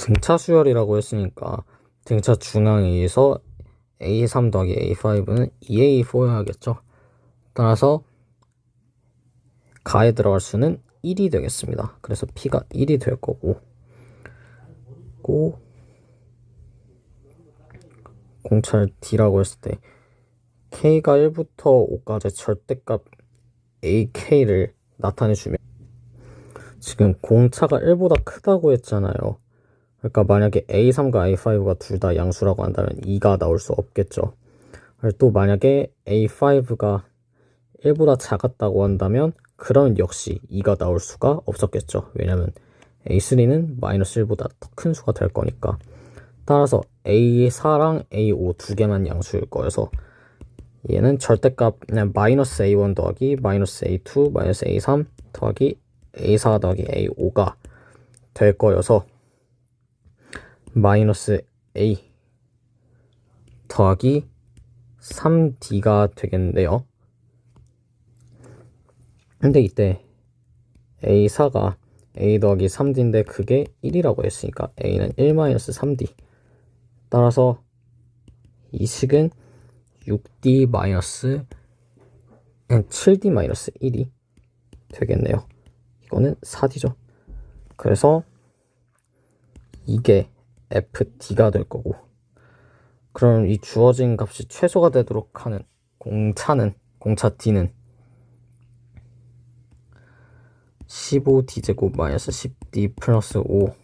등차 수열이라고 했으니까 등차 중앙에서 A3 더하기 A5는 2A4여야겠죠. 따라서 가에 들어갈 수는 1이 되겠습니다. 그래서 P가 1이 될 거고 고 공찰 D라고 했을 때 K가 1부터 5까지 절대값 AK를 나타내주면 지금 공차가 1보다 크다고 했잖아요. 그러니까 만약에 A3과 A5가 둘 다 양수라고 한다면 2가 나올 수 없겠죠. 그리고 또 만약에 A5가 1보다 작았다고 한다면 그럼 역시 2가 나올 수가 없었겠죠. 왜냐면 A3는 마이너스 1보다 더 큰 수가 될 거니까. 따라서 A4랑 A5 두 개만 양수일 거여서 얘는 절대값 그냥 마이너스 A1 더하기 마이너스 A2 마이너스 A3 더하기 A4 더하기 A5가 될 거여서 마이너스 A 더하기 3D가 되겠는데요. 근데 이때 A4가 A 더하기 3D인데 그게 1이라고 했으니까 A는 1 마이너스 3D 따라서 이 식은 6D 마이너스 7D 마이너스 1이 되겠네요. 이거는 4D죠. 그래서 이게 FD가 될 거고. 그럼 이 주어진 값이 최소가 되도록 하는 공차는 공차 D는 15D제곱 마이너스 10D 플러스 5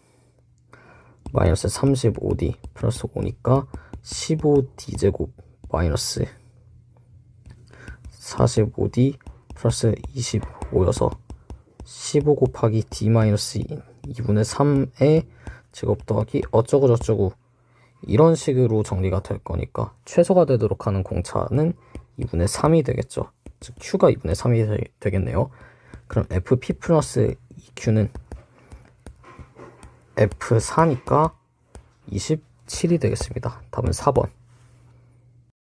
마이너스 35D 플러스 5니까 15D제곱 마이너스 45D 플러스 25여서 15 곱하기 D 마이너스 2분의 3의 제곱 더하기 어쩌고 저쩌고 이런 식으로 정리가 될 거니까 최소가 되도록 하는 공차는 2분의 3이 되겠죠. 즉 Q가 2분의 3이 되, 겠네요 그럼 FP 플러스 EQ는 F4니까 27이 되겠습니다. 답은 4번.